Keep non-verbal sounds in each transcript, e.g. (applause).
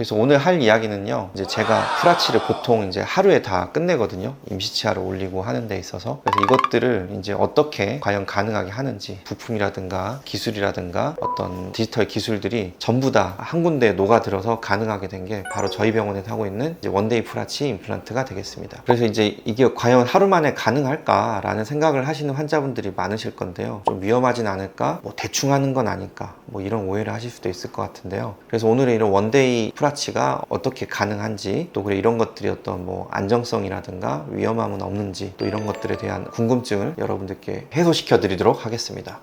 그래서 오늘 할 이야기는요. 이제 제가 프라치를 보통 이제 하루에 다 끝내거든요. 임시치아를 올리고 하는 데 있어서. 그래서 이것들을 이제 어떻게 과연 가능하게 하는지 부품이라든가 기술이라든가 어떤 디지털 기술들이 전부 다 한 군데에 녹아들어서 가능하게 된 게 바로 저희 병원에서 하고 있는 원데이 프라치 임플란트가 되겠습니다. 그래서 이제 이게 과연 하루 만에 가능할까라는 생각을 하시는 환자분들이 많으실 건데요. 좀 위험하진 않을까? 뭐 대충 하는 건 아닐까? 뭐 이런 오해를 하실 수도 있을 것 같은데요. 그래서 오늘의 이런 원데이 프라치 가 어떻게 가능한지 또 그래 이런 것들이 어떤 뭐 안정성이라든가 위험함은 없는지 또 이런 것들에 대한 궁금증을 여러분들께 해소시켜 드리도록 하겠습니다.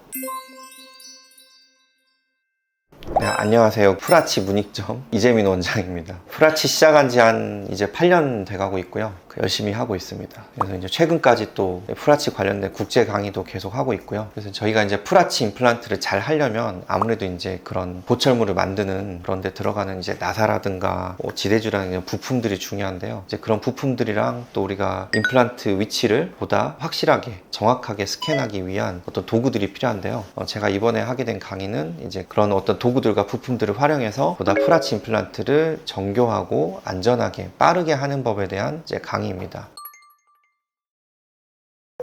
네, 안녕하세요. 프라치 문익점 (laughs) 이재민 원장입니다. 프라치 시작한 지 한 이제 8년 돼가고 있고요. 그 열심히 하고 있습니다. 그래서 이제 최근까지 또 프라치 관련된 국제 강의도 계속 하고 있고요. 그래서 저희가 이제 프라치 임플란트를 잘 하려면 아무래도 이제 그런 보철물을 만드는 그런 데 들어가는 이제 나사라든가 뭐 지대주라는 부품들이 중요한데요. 이제 그런 부품들이랑 또 우리가 임플란트 위치를 보다 확실하게 정확하게 스캔하기 위한 어떤 도구들이 필요한데요. 어, 제가 이번에 하게 된 강의는 이제 그런 어떤 도구들 과 부품들을 활용해서 보다 프라치 임플란트를 정교하고 안전하게 빠르게 하는 법에 대한 강의입니다.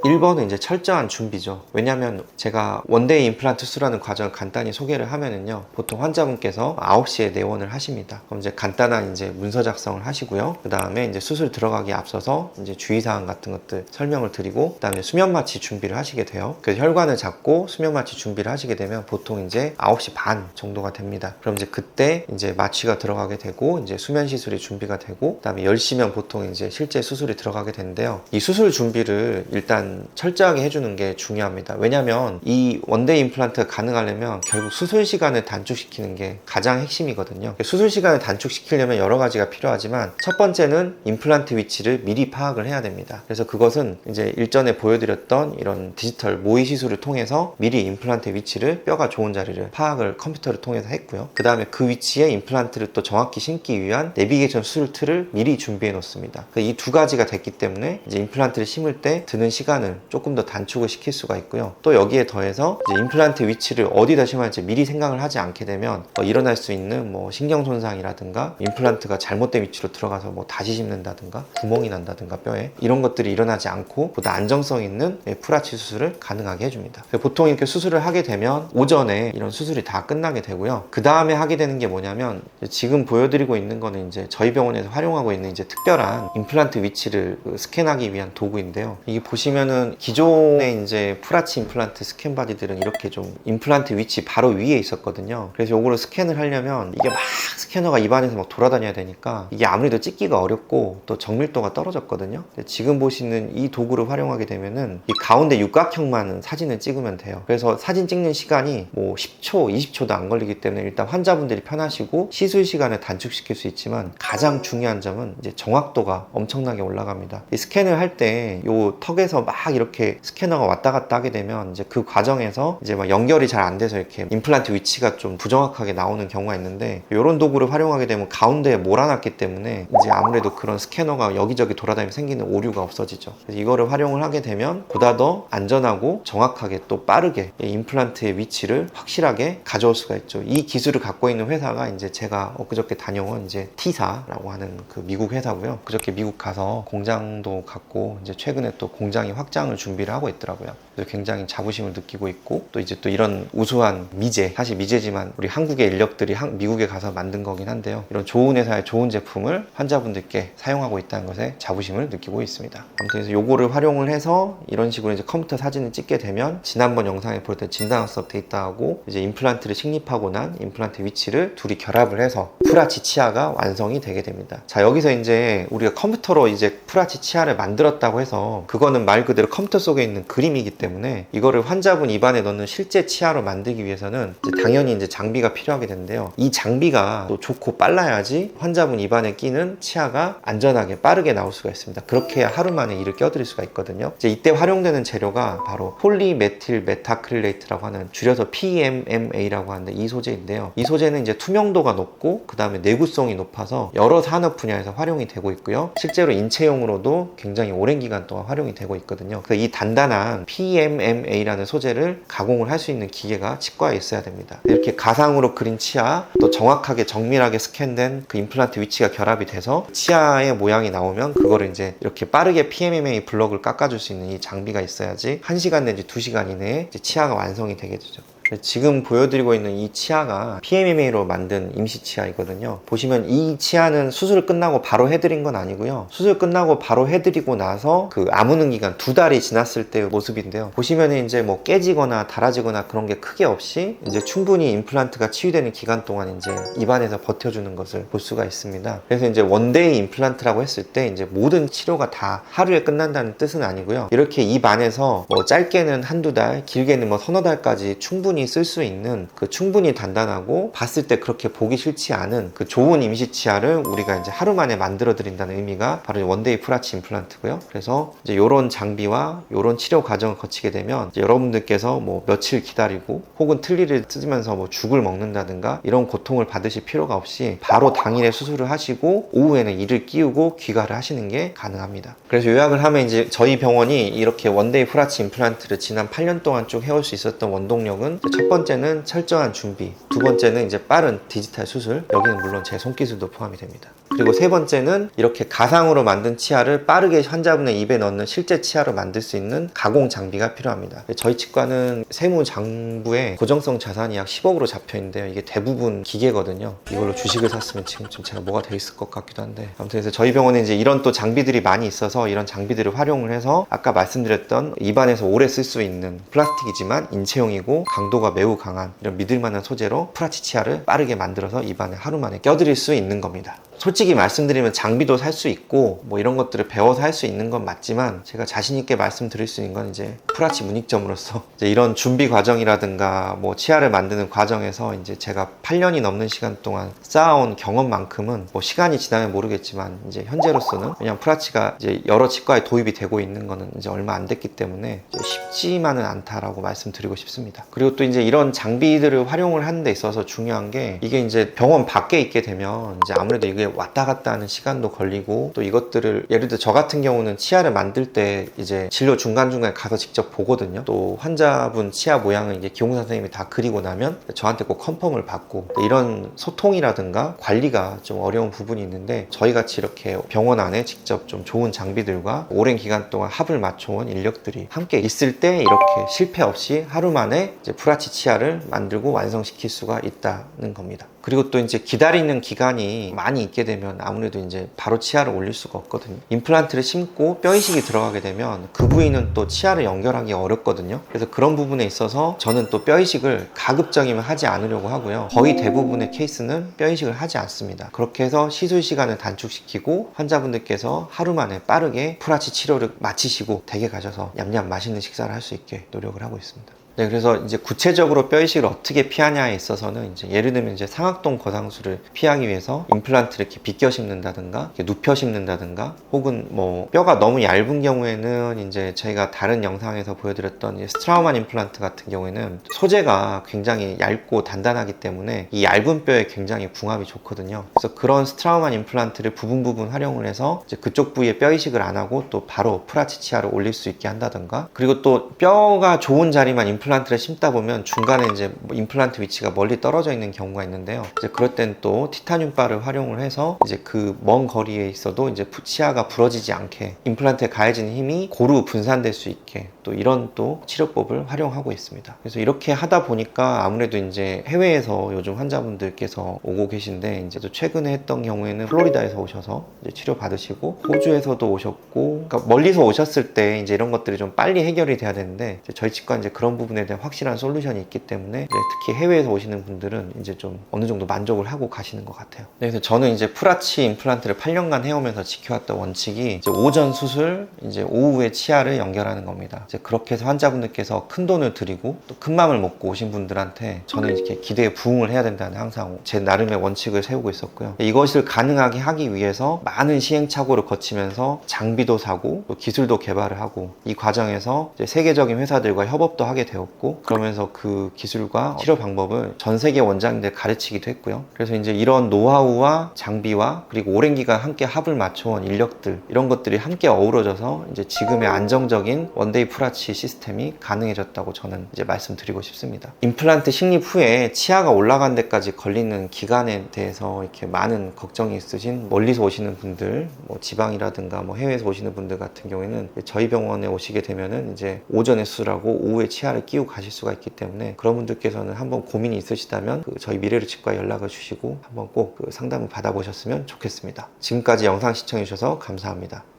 1번은 이제 철저한 준비죠. 왜냐하면 제가 원데이 임플란트 수라는 과정을 간단히 소개를 하면은요. 보통 환자분께서 9시에 내원을 하십니다. 그럼 이제 간단한 이제 문서 작성을 하시고요. 그 다음에 이제 수술 들어가기 앞서서 이제 주의사항 같은 것들 설명을 드리고 그 다음에 수면 마취 준비를 하시게 돼요. 그래서 혈관을 잡고 수면 마취 준비를 하시게 되면 보통 이제 9시 반 정도가 됩니다. 그럼 이제 그때 이제 마취가 들어가게 되고 이제 수면 시술이 준비가 되고 그 다음에 10시면 보통 이제 실제 수술이 들어가게 되는데요. 이 수술 준비를 일단 철저하게 해주는 게 중요합니다. 왜냐하면 이 원데이 임플란트가 가능하려면 결국 수술 시간을 단축시키는 게 가장 핵심이거든요. 수술 시간을 단축시키려면 여러 가지가 필요하지만 첫 번째는 임플란트 위치를 미리 파악을 해야 됩니다. 그래서 그것은 이제 일전에 보여드렸던 이런 디지털 모의 시술을 통해서 미리 임플란트 위치를 뼈가 좋은 자리를 파악을 컴퓨터를 통해서 했고요. 그 다음에 그 위치에 임플란트를 또 정확히 심기 위한 내비게이션 수술 틀을 미리 준비해 놓습니다. 이 두 가지가 됐기 때문에 이제 임플란트를 심을 때 드는 시간을 조금 더 단축을 시킬 수가 있고요. 또 여기에 더해서 임플란트 위치를 어디다 심을지 미리 생각을 하지 않게 되면 어, 일어날 수 있는 뭐 신경 손상이라든가 임플란트가 잘못된 위치로 들어가서 뭐 다시 심는다든가 구멍이 난다든가 뼈에 이런 것들이 일어나지 않고 보다 안정성 있는 예, 프라치 수술을 가능하게 해줍니다. 보통 이렇게 수술을 하게 되면 오전에 이런 수술이 다 끝나게 되고요. 그 다음에 하게 되는 게 뭐냐면 지금 보여드리고 있는 거는 이제 저희 병원에서 활용하고 있는 이제 특별한 임플란트 위치를 그 스캔하기 위한 도구인데요. 이게 보시면은 기존의 이제 프라치 임플란트 스캔 바디들은 이렇게 좀 임플란트 위치 바로 위에 있었거든요. 그래서 이거를 스캔을 하려면 이게 막 스캐너가 입안에서 막 돌아다녀야 되니까 이게 아무래도 찍기가 어렵고 또 정밀도가 떨어졌거든요. 지금 보시는 이 도구를 활용하게 되면은 이 가운데 육각형만 사진을 찍으면 돼요. 그래서 사진 찍는 시간이 뭐 10초, 20초도 안 걸리기 때문에 일단 환자분들이 편하시고 시술 시간을 단축시킬 수 있지만 가장 중요한 점은 이제 정확도가 엄청나게 올라갑니다. 이 스캔을 할때이 턱에서 막 이렇게 스캐너가 왔다 갔다 하게 되면 이제 그 과정에서 이제 막 연결이 잘 안 돼서 이렇게 임플란트 위치가 좀 부정확하게 나오는 경우가 있는데 이런 도구를 활용하게 되면 가운데에 몰아놨기 때문에 이제 아무래도 그런 스캐너가 여기저기 돌아다니면 생기는 오류가 없어지죠. 그래서 이거를 활용을 하게 되면 보다 더 안전하고 정확하게 또 빠르게 이 임플란트의 위치를 확실하게 가져올 수가 있죠. 이 기술을 갖고 있는 회사가 이제 제가 엊그저께 다녀온 이제 T사라고 하는 그 미국 회사고요. 그저께 미국 가서 공장도 갖고 이제 최근에 또 공장이 확 장을 준비를 하고 있더라고요. 굉장히 자부심을 느끼고 있고 또 이제 또 이런 우수한 미제 사실 미제지만 우리 한국의 인력들이 한- 미국에 가서 만든 거긴 한데요. 이런 좋은 회사의 좋은 제품을 환자분들께 사용하고 있다는 것에 자부심을 느끼고 있습니다. 아무튼 그래서 요거를 활용을 해서 이런 식으로 이제 컴퓨터 사진을 찍게 되면 지난번 영상에 볼때 진단학습 데이터하고 이제 임플란트를 식립하고 난 임플란트 위치를 둘이 결합을 해서 프라치 치아가 완성이 되게 됩니다. 자 여기서 이제 우리가 컴퓨터로 이제 프라치 치아를 만들었다고 해서 그거는 말 그대로 컴퓨터 속에 있는 그림이기 때문에 이거를 환자분 입안에 넣는 실제 치아로 만들기 위해서는 이제 당연히 이제 장비가 필요하게 되는데요. 이 장비가 또 좋고 빨라야지 환자분 입안에 끼는 치아가 안전하게 빠르게 나올 수가 있습니다. 그렇게 하루 만에 이를 껴드릴 수가 있거든요. 이제 이때 활용되는 재료가 바로 폴리메틸 메타크릴레이트라고 하는 줄여서 PMMA라고 하는데 이 소재인데요. 이 소재는 이제 투명도가 높고 그 다음에 내구성이 높아서 여러 산업 분야에서 활용이 되고 있고요. 실제로 인체용으로도 굉장히 오랜 기간 동안 활용이 되고 있거든요. 그래서 이 단단한 PMMA라는 소재를 가공을 할 수 있는 기계가 치과에 있어야 됩니다. 이렇게 가상으로 그린 치아, 또 정확하게 정밀하게 스캔된 그 임플란트 위치가 결합이 돼서 치아의 모양이 나오면 그거를 이제 이렇게 빠르게 PMMA 블럭을 깎아줄 수 있는 이 장비가 있어야지 1시간 내지 2시간 이내에 치아가 완성이 되게 되죠. 지금 보여드리고 있는 이 치아가 PMMA로 만든 임시 치아이거든요. 보시면 이 치아는 수술 끝나고 바로 해드린 건 아니고요. 수술 끝나고 바로 해드리고 나서 그 아무는 기간 두 달이 지났을 때의 모습인데요. 보시면 이제 뭐 깨지거나 닳아지거나 그런 게 크게 없이 이제 충분히 임플란트가 치유되는 기간 동안 이제 입안에서 버텨주는 것을 볼 수가 있습니다. 그래서 이제 원데이 임플란트라고 했을 때 이제 모든 치료가 다 하루에 끝난다는 뜻은 아니고요. 이렇게 입 안에서 뭐 짧게는 한두 달, 길게는 뭐 서너 달까지 충분히 쓸 수 있는 그 충분히 단단하고 봤을 때 그렇게 보기 싫지 않은 그 좋은 임시 치아를 우리가 이제 하루 만에 만들어 드린다는 의미가 바로 이 원데이 프라치 임플란트고요. 그래서 이제 이런 장비와 이런 치료 과정을 거치게 되면 여러분들께서 뭐 며칠 기다리고 혹은 틀니를 쓰면서 뭐 죽을 먹는다든가 이런 고통을 받으실 필요가 없이 바로 당일에 수술을 하시고 오후에는 이를 끼우고 귀가를 하시는 게 가능합니다. 그래서 요약을 하면 이제 저희 병원이 이렇게 원데이 프라치 임플란트를 지난 8년 동안 쭉 해올 수 있었던 원동력은 첫 번째는 철저한 준비, 두 번째는 이제 빠른 디지털 수술, 여기는 물론 제 손기술도 포함이 됩니다. 그리고 세 번째는 이렇게 가상으로 만든 치아를 빠르게 환자분의 입에 넣는 실제 치아로 만들 수 있는 가공 장비가 필요합니다. 저희 치과는 세무 장부에 고정성 자산이 약 10억으로 잡혀 있는데요. 이게 대부분 기계거든요. 이걸로 주식을 샀으면 지금쯤 제가 뭐가 돼 있을 것 같기도 한데 아무튼 그래서 저희 병원에 이제 이런 또 장비들이 많이 있어서 이런 장비들을 활용을 해서 아까 말씀드렸던 입안에서 오래 쓸 수 있는 플라스틱이지만 인체용이고 강도가 매우 강한 이런 믿을 만한 소재로 프라치 치아를 빠르게 만들어서 입안에 하루 만에 껴드릴 수 있는 겁니다. 솔직히 말씀드리면 장비도 살 수 있고 뭐 이런 것들을 배워서 할 수 있는 건 맞지만 제가 자신 있게 말씀드릴 수 있는 건 이제 프라치 문익점으로서 (laughs) 이런 준비 과정이라든가 뭐 치아를 만드는 과정에서 이제 제가 8년이 넘는 시간 동안 쌓아온 경험만큼은 뭐 시간이 지나면 모르겠지만 이제 현재로서는 그냥 프라치가 이제 여러 치과에 도입이 되고 있는 거는 이제 얼마 안 됐기 때문에 쉽지만은 않다라고 말씀드리고 싶습니다. 그리고 또 이제 이런 장비들을 활용을 하는 데 있어서 중요한 게 이게 이제 병원 밖에 있게 되면 이제 아무래도 이게 왔다 갔다 하는 시간도 걸리고 또 이것들을 예를 들어 저 같은 경우는 치아를 만들 때 이제 진료 중간중간에 가서 직접 보거든요. 또 환자분 치아 모양을 이제 기용사 선생님이 다 그리고 나면 저한테 꼭 컨펌을 받고 이런 소통이라든가 관리가 좀 어려운 부분이 있는데 저희 같이 이렇게 병원 안에 직접 좀 좋은 장비들과 오랜 기간 동안 합을 맞춰온 인력들이 함께 있을 때 이렇게 실패 없이 하루 만에 이제 프라치 치아를 만들고 완성시킬 수가 있다는 겁니다. 그리고 또 이제 기다리는 기간이 많이 있게 되면 아무래도 이제 바로 치아를 올릴 수가 없거든요. 임플란트를 심고 뼈 이식이 들어가게 되면 그 부위는 또 치아를 연결하기 어렵거든요. 그래서 그런 부분에 있어서 저는 또 뼈 이식을 가급적이면 하지 않으려고 하고요. 거의 대부분의 케이스는 뼈 이식을 하지 않습니다. 그렇게 해서 시술 시간을 단축시키고 환자분들께서 하루 만에 빠르게 프라치 치료를 마치시고 댁에 가셔서 냠냠 맛있는 식사를 할 수 있게 노력을 하고 있습니다. 네, 그래서 이제 구체적으로 뼈 이식을 어떻게 피하냐에 있어서는 이제 예를 들면 이제 상악동 거상술을 피하기 위해서 임플란트를 이렇게 비껴 심는다든가 이렇게 눕혀 심는다든가 혹은 뭐 뼈가 너무 얇은 경우에는 이제 저희가 다른 영상에서 보여드렸던 이 스트라우만 임플란트 같은 경우에는 소재가 굉장히 얇고 단단하기 때문에 이 얇은 뼈에 굉장히 궁합이 좋거든요. 그래서 그런 스트라우만 임플란트를 부분 부분 활용을 해서 이제 그쪽 부위에 뼈 이식을 안 하고 또 바로 프라치치아를 올릴 수 있게 한다든가 그리고 또 뼈가 좋은 자리만 임플란트 임플란트를 심다 보면 중간에 이제 뭐 임플란트 위치가 멀리 떨어져 있는 경우가 있는데요. 이제 그럴 땐 또 티타늄 바를 활용을 해서 이제 그 먼 거리에 있어도 이제 치아가 부러지지 않게 임플란트에 가해진 힘이 고루 분산될 수 있게 또 이런 또 치료법을 활용하고 있습니다. 그래서 이렇게 하다 보니까 아무래도 이제 해외에서 요즘 환자분들께서 오고 계신데 이제 또 최근에 했던 경우에는 플로리다에서 오셔서 치료 받으시고 호주에서도 오셨고 그러니까 멀리서 오셨을 때 이제 이런 것들이 좀 빨리 해결이 돼야 되는데 저희 치과 이제 그런 부분 에 대한 확실한 솔루션이 있기 때문에 특히 해외에서 오시는 분들은 이제 좀 어느 정도 만족을 하고 가시는 것 같아요. 네, 그래서 저는 이제 프라치 임플란트를 8년간 해오면서 지켜왔던 원칙이 이제 오전 수술, 이제 오후에 치아를 연결하는 겁니다. 이제 그렇게 해서 환자분들께서 큰 돈을 들이고 또 큰 마음을 먹고 오신 분들한테 저는 이렇게 기대에 부응을 해야 된다는 항상 제 나름의 원칙을 세우고 있었고요. 이것을 가능하게 하기 위해서 많은 시행착오를 거치면서 장비도 사고 또 기술도 개발을 하고 이 과정에서 세계적인 회사들과 협업도 하게 되었고 배웠고 그러면서 그 기술과 치료 방법을 전 세계 원장님들 가르치기도 했고요. 그래서 이제 이런 노하우와 장비와 그리고 오랜 기간 함께 합을 맞춰온 인력들 이런 것들이 함께 어우러져서 이제 지금의 안정적인 원데이 프라치 시스템이 가능해졌다고 저는 이제 말씀드리고 싶습니다. 임플란트 식립 후에 치아가 올라간 데까지 걸리는 기간에 대해서 이렇게 많은 걱정이 있으신 멀리서 오시는 분들, 뭐 지방이라든가 뭐 해외에서 오시는 분들 같은 경우에는 저희 병원에 오시게 되면은 이제 오전에 수술하고 오후에 치아를 끼고 가실 수가 있기 때문에 그런 분들께서는 한번 고민이 있으시다면 그 저희 미래를 치과 연락을 주시고 한번 꼭 그 상담을 받아보셨으면 좋겠습니다. 지금까지 영상 시청해 주셔서 감사합니다.